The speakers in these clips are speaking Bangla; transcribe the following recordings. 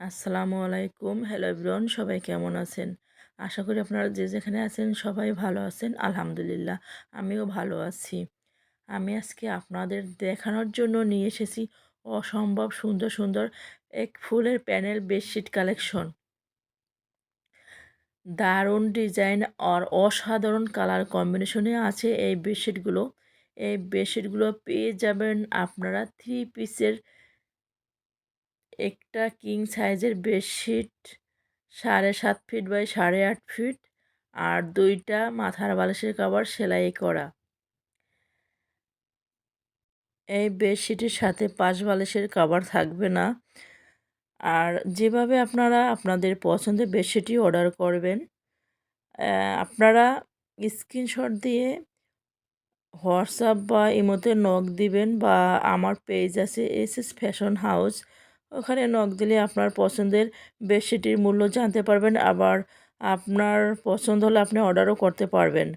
আসসালামু আলাইকুম। হ্যালো এভরিওয়ান সবাই কেমন আছেন? আশা করি আপনারা যে যেখানে আছেন সবাই ভালো আছেন। আলহামদুলিল্লাহ, আমিও ভালো আছি। আমি আজকে আপনাদের দেখানোর জন্য নিয়ে এসেছি অসম্ভব সুন্দর সুন্দর এক ফুলের প্যানেল বেডশিট কালেকশন। দারুণ ডিজাইন আর অসাধারণ কালার কম্বিনেশনে আছে এই বেডশিটগুলো। এই বেডশিটগুলো পেয়ে যাবেন আপনারা থ্রি পিসের একটা কিং সাইজের বেডশিট সাড়ে সাত ফিট বাই সাড়ে আট ফিট আর দুইটা মাথার বালিশের কাবার সেলাই করা। এই বেডশিটের সাথে পাঁচ বালিশের কাবার থাকবে না। আর যেভাবে আপনারা আপনাদের পছন্দের বেডশিটই অর্ডার করবেন আপনারা স্ক্রিনশট দিয়ে হোয়াটসঅ্যাপ বা ইমোতে নখ দিবেন বা আমার পেজ আছে এস এস ফ্যাশন হাউস ওখানে নখ দিলে আপনার পছন্দের বেডশিটের মূল্য জানতে পারবেন। আবার আপনার পছন্দ হলে আপনি অর্ডারও করতে পারবেন।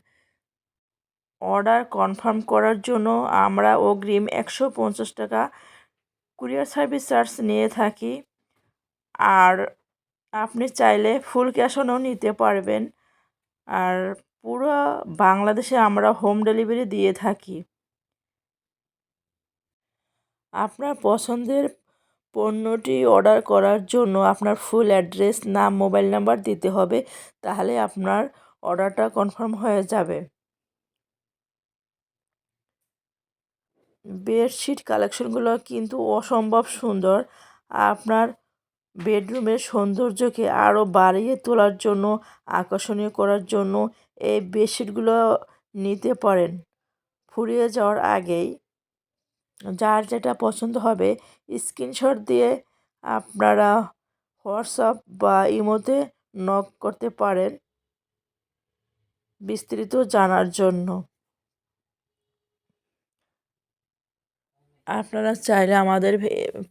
অর্ডার কনফার্ম করার জন্য আমরা অগ্রিম একশো পঞ্চাশ টাকা কুরিয়ার সার্ভিস চার্জ নিয়ে থাকি। আর আপনি চাইলে ফুল ক্যাশ অনও নিতে পারবেন। আর পুরো বাংলাদেশে আমরা হোম ডেলিভারি দিয়ে থাকি। আপনার পছন্দের পণ্যটি অর্ডার করার জন্য আপনার ফুল অ্যাড্রেস, নাম, মোবাইল নাম্বার দিতে হবে, তাহলে আপনার অর্ডারটা কনফার্ম হয়ে যাবে। বেডশিট কালেকশনগুলো কিন্তু অসম্ভব সুন্দর। আপনার বেডরুমের সৌন্দর্যকে আরও বাড়িয়ে তোলার জন্য, আকর্ষণীয় করার জন্য এই বেডশিটগুলো নিতে পারেন। ফুরিয়ে যাওয়ার আগেই যার যেটা পছন্দ হবে স্ক্রিনশট দিয়ে আপনারা হোয়াটসঅ্যাপ বা ইমোতে নক করতে পারেন বিস্তৃত জানার জন্য। আপনারা চাইলে আমাদের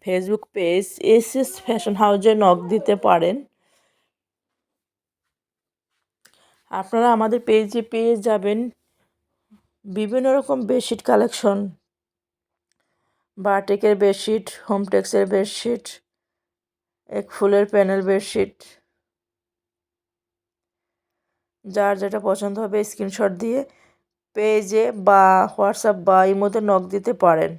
Facebook page S S fashion হাউজে নক দিতে পারেন। আপনারা আমাদের পেজে পেয়ে যাবেন বিভিন্ন রকম বেডশিট কালেকশন বাটিকের বেডশিট হোমটেক্সের বেডশিট, এক ফুলের প্যানেল বেডশিট যার যেটা পছন্দ হবে স্ক্রিনশট দিয়ে পেজে বা হোয়াটসঅ্যাপ বা ইমোতে নক দিতে পারেন।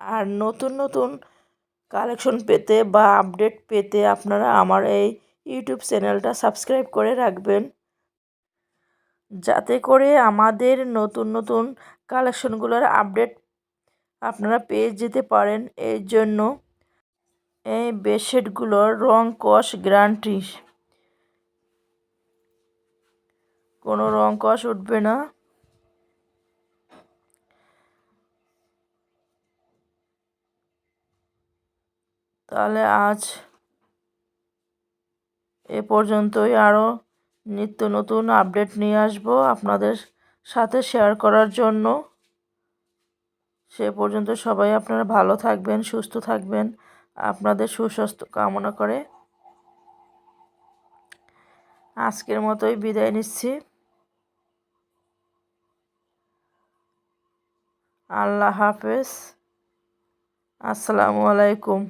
আর নতুন নতুন কালেকশন পেতে বা আপডেট পেতে আপনারা আমার এই ইউটিউব চ্যানেলটা সাবস্ক্রাইব করে রাখবেন। যাতে করে আমাদের নতুন নতুন কালেকশনগুলোর আপডেট আপনারা পেয়ে যেতে পারেন। এই জন্য এই বেডশিটগুলোর রং কষ গ্যারান্টি কোনো রং কষ উঠবে না। তাহলে আজ এ পর্যন্তই। আরও নিত্য নতুন আপডেট নিয়ে আসব আপনাদের সাথে শেয়ার করার জন্য। সে পর্যন্ত সবাই আপনারা ভালো থাকবেন, সুস্থ থাকবেন, আপনাদের সুস্বাস্থ্য কামনা করে। আজকের মতোই বিদায় নিচ্ছি। আল্লাহ হাফেজ। আসসালামু আলাইকুম।